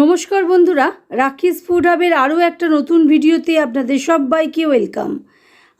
নমস্কার বন্ধুরা রাখিস ফুড হাবের আরও একটা নতুন ভিডিওতে আপনাদের সবাইকে ওয়েলকাম।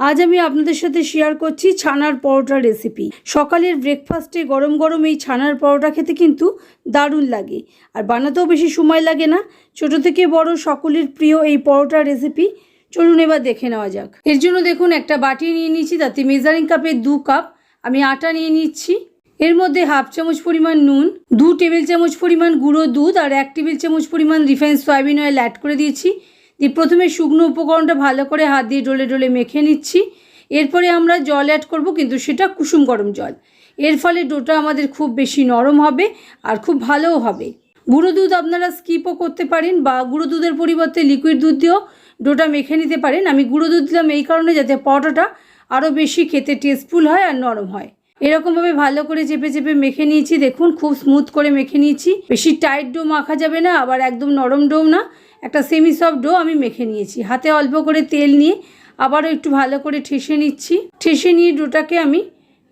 আজ আমি আপনাদের সাথে শেয়ার করছি ছানার পরোটা রেসিপি। সকালের ব্রেকফাস্টে গরম গরম এই ছানার পরোটা খেতে কিন্তু দারুণ লাগে। আর বানাতেও বেশি সময় লাগে না। ছোট থেকে বড় সকলের প্রিয় এই পরোটা রেসিপি। চলুন এবার দেখে নেওয়া যাক। এর জন্য দেখুন, একটা বাটি নিয়ে নিয়েছি, তাতে মেজারিং কাপের দু কাপ আমি আটা নিয়ে নিচ্ছি। এর মধ্যে হাফ চামচ পরিমাণ নুন, দু টেবিল চামচ পরিমাণ গুঁড়ো দুধ আর এক টেবিল চামচ পরিমাণ রিফাইন সয়াবিন অয়েল অ্যাড করে দিয়েছি। দিয়ে প্রথমে শুকনো উপকরণটা ভালো করে হাত দিয়ে ডলে ডলে মেখে নিচ্ছি। এরপরে আমরা জল অ্যাড করব, কিন্তু সেটা কুসুম গরম জল। এর ফলে ডোটা আমাদের খুব বেশি নরম হবে আর খুব ভালোও হবে। গুঁড়ো দুধ আপনারা স্কিপও করতে পারেন বা গুঁড়ো দুধের পরিবর্তে লিকুইড দুধ দিয়েও ডোটা মেখে নিতে পারেন। আমি গুঁড়ো দুধ দিলাম এই কারণে যাতে পরোটাটা আরও বেশি খেতে টেস্টফুল হয় আর নরম হয়। এরকমভাবে ভালো করে চেপে চেপে মেখে নিয়েছি। দেখুন, খুব স্মুথ করে মেখে নিয়েছি। বেশি টাইট ডো মাখা যাবে না, আবার একদম নরম ডো না। একটা সেমি সফট ডো আমি মেখে নিয়েছি। হাতে অল্প করে তেল নিয়ে আবারও একটু ভালো করে ঠেসে নিচ্ছি। ঠেসে নিয়ে ডোটাকে আমি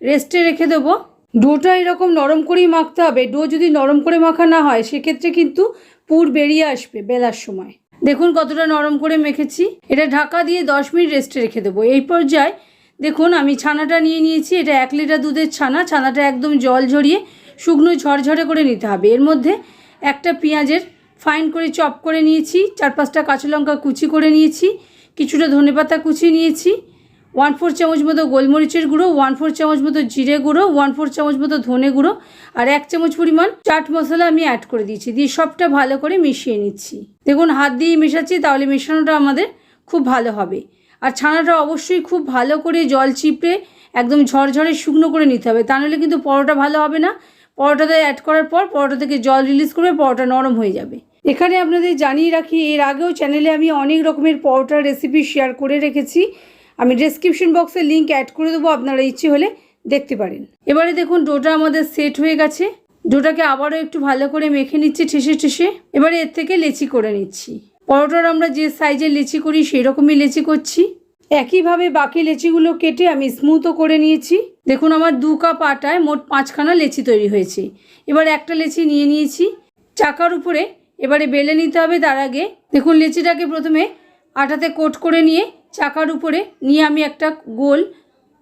রেস্টে রেখে দেবো। ডোটা এরকম নরম করেই মাখতে হবে। ডো যদি নরম করে মাখা না হয়, সেক্ষেত্রে কিন্তু পুর বেরিয়ে আসবে বেলার সময়। দেখুন কতটা নরম করে মেখেছি। এটা ঢাকা দিয়ে দশ মিনিট রেস্টে রেখে দেবো। এই পর্যায়ে দেখুন, আমি ছানাটা নিয়ে নিয়েছি, এটা এক লিটার দুধের ছানা, ছানাটা একদম জল ঝরিয়ে শুকনো ঝরঝরে করে নিতে হবে। এর মধ্যে একটা পেঁয়াজের ফাইন করে চপ করে নিয়েছি, চার পাঁচটা কাঁচা লঙ্কা কুচি করে নিয়েছি, কিছুটা ধনেপাতা কুচি নিয়েছি ওয়ান ফোর চামচ মতো গোলমরিচের গুঁড়ো ওয়ান ফোর চামচ মতো জিরে গুঁড়ো ওয়ান ফোর চামচ মতো ধনে গুঁড়ো আর এক চামচ পরিমাণ চাট মশলা আমি অ্যাড করে দিয়েছি। দিয়ে সবটা ভালো করে মিশিয়ে নিচ্ছি। দেখুন, হাত দিয়ে মেশাচ্ছি, তাহলে মেশানোটা আমাদের খুব ভালো হবে। আর ছানাটা অবশ্যই খুব ভালো করে জল চিপড়ে একদম ঝরঝরে শুকনো করে নিতে হবে। তা নাহলে কিন্তু পরোটা ভালো হবে না। পরোটাতে অ্যাড করার পর পরোটা থেকে জল রিলিজ করবে, পরোটা নরম হয়ে যাবে। এখানে আপনাদের জানিয়ে রাখি, এর আগেও চ্যানেলে আমি অনেক রকমের পরোটার রেসিপি শেয়ার করে রেখেছি। আমি ডেসক্রিপশন বক্সে লিঙ্ক অ্যাড করে দেবো, আপনারা ইচ্ছে হলে দেখতে পারেন। এবারে দেখুন, ডোটা আমাদের সেট হয়ে গেছে। ডোটাকে আবারও একটু ভালো করে মেখে নিচ্ছি, ঠেসে ঠেসে। এবারে এর থেকে লেচি করে নিচ্ছি। পরোটার আমরা যে সাইজের লেচি করি, সেই রকমই লেচি করছি। একইভাবে বাকি লেচিগুলো কেটে আমি স্মুথও করে নিয়েছি। দেখুন আমার দু কাপ আটায় মোট পাঁচখানা লেচি তৈরি হয়েছে। এবার একটা লেচি নিয়ে নিয়েছি। চাকার উপরে এবারে বেলে নিতে হবে তার আগে। দেখুন লেচিটাকে প্রথমে আটাতে কোট করে নিয়ে চাকার উপরে নিয়ে আমি একটা গোল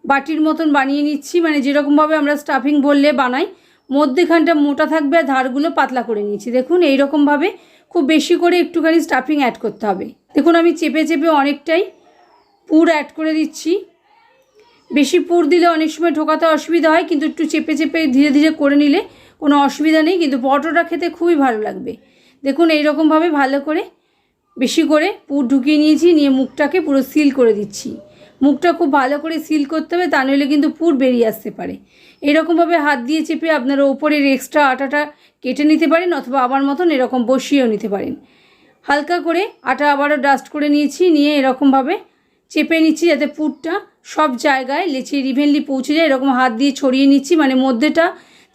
বাটির মতন বানিয়ে নিচ্ছি। মানে যেরকমভাবে আমরা স্টাফিং বললে বানাই, মধ্যেখানটা মোটা থাকবে আর ধারগুলো পাতলা করে নিয়েছি। দেখুন এইরকমভাবে খুব বেশি করে একটুখানি স্টাফিং অ্যাড করতে হবে। দেখুন আমি চেপে চেপে অনেকটাই পুর অ্যাড করে দিচ্ছি। বেশি পুর দিলে অনেক সময় ঢোকাতে অসুবিধা হয়, কিন্তু একটু চেপে চেপে ধীরে ধীরে করে নিলে কোনো অসুবিধা নেই, কিন্তু পটোটা খেতে খুবই ভালো লাগবে। দেখুন, এইরকমভাবে ভালো করে বেশি করে পুর ঢুকিয়ে নিয়েছি, নিয়ে মুখটাকে পুরো সিল করে দিচ্ছি। মুখটা খুব ভালো করে সিল করতে হবে, তা নইলে কিন্তু পুর বেরিয়ে আসতে পারে। এরকমভাবে হাত দিয়ে চেপে আপনারা ওপরের এক্সট্রা আটাটা কেটে নিতে পারেন, অথবা আবার মতন এরকম বসিয়েও নিতে পারেন। হালকা করে আটা আবারও ডাস্ট করে নিয়েছি, নিয়ে এরকমভাবে চেপে নিচ্ছি যাতে পুরটা সব জায়গায় লেচি ইভেনলি পৌঁছে যায়। এরকম হাত দিয়ে ছড়িয়ে নিচ্ছি মানে মধ্যেটা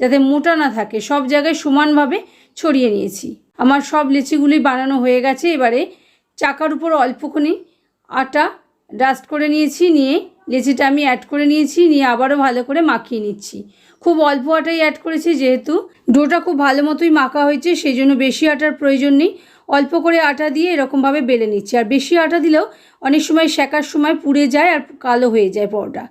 যাতে মোটা না থাকে। সব জায়গায় সমানভাবে ছড়িয়ে নিয়েছি। আমার সব লেচিগুলি বানানো হয়ে গেছে। এবারে চাকার উপর অল্পখানি আটা ডাস্ট করে নিয়েছি, নিয়ে লেচিটা আমি অ্যাড করে নিয়েছি, নিয়ে আবারও ভালো করে মাখিয়ে নিচ্ছি। খুব অল্প আটাই অ্যাড করেছি, যেহেতু ডোটা খুব ভালো মতোই মাখা হয়েছে, সেই জন্য বেশি আটার প্রয়োজন নেই। অল্প করে আটা দিয়ে এরকমভাবে বেলে নিচ্ছি। আর বেশি আটা দিলেও অনেক সময় শেখার সময় পুড়ে যায় আর কালো হয়ে যায় পরোটা।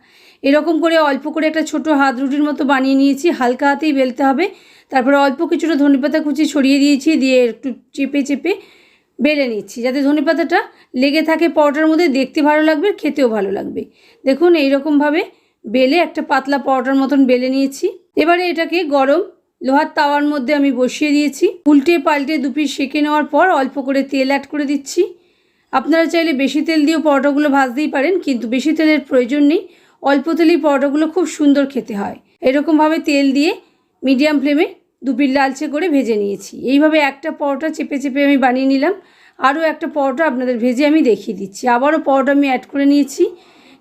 এরকম করে অল্প করে একটা ছোট হাত রুটির মতো বানিয়ে নিয়েছি। হালকা হাতেই বেলতে হবে। তারপরে অল্প কিছুটা ধনেপাতা কুচি ছড়িয়ে দিয়েছি, দিয়ে একটু চেপে চেপে বেলে নিচ্ছি। যাতে ধনেপাতাটা লেগে থাকে পরোটার মধ্যে, দেখতে ভালো লাগবে, খেতেও ভালো লাগবে। দেখুন, এইরকমভাবে বেলে একটা পাতলা পরোটার মতন বেলে নিয়েছি। এবারে এটাকে গরম লোহার তাওয়ার মধ্যে আমি বসিয়ে দিয়েছি। উল্টে পাল্টে দুপিস সেঁকে নেওয়ার পর অল্প করে তেল অ্যাড করে দিচ্ছি। আপনারা চাইলে বেশি তেল দিয়েও পরোটাগুলো ভাজতেই পারেন, কিন্তু বেশি তেলের প্রয়োজন নেই। অল্প তেলেই পরোটাগুলো খুব সুন্দর খেতে হয়। এরকমভাবে তেল দিয়ে মিডিয়াম ফ্লেমে দুপির লালচে করে ভেজে নিয়েছি। এইভাবে একটা পরোটা চেপে চেপে আমি বানিয়ে নিলাম। আরও একটা পরোটা আপনাদের ভেজে আমি দেখিয়ে দিচ্ছি। আবারও পরোটা আমি অ্যাড করে নিয়েছি।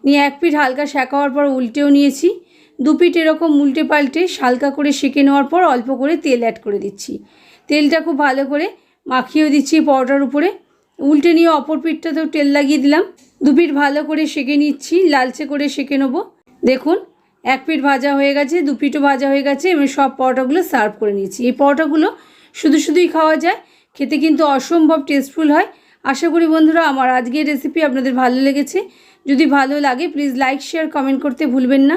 নিয়ে এক পিঠ হালকা শেখা হওয়ার পর উল্টেও নিয়েছি। দু পিঠ এরকম উল্টে পাল্টে হালকা করে সেঁকে নেওয়ার পর অল্প করে তেল অ্যাড করে দিচ্ছি। তেলটা খুব ভালো করে মাখিয়েও দিচ্ছি পরোটার উপরে। উল্টে নিয়ে অপর পিঠটাতেও তেল লাগিয়ে দিলাম। দু পিঠ ভালো করে সেঁকে নিচ্ছি, লালচে করে সেঁকে নেব। দেখুন, এক পিঠ ভাজা হয়ে গেছে দু পিঠও ভাজা হয়ে গেছে এবং সব পরোটাগুলো সার্ভ করে নিয়েছি। এই পরোটাগুলো শুধু শুধুই খাওয়া যায়, খেতে কিন্তু অসম্ভব টেস্টফুল হয়। আশা করি বন্ধুরা, আমার আজকের রেসিপি আপনাদের ভালো লেগেছে। যদি ভালো লাগে প্লিজ লাইক শেয়ার কমেন্ট করতে ভুলবেন না।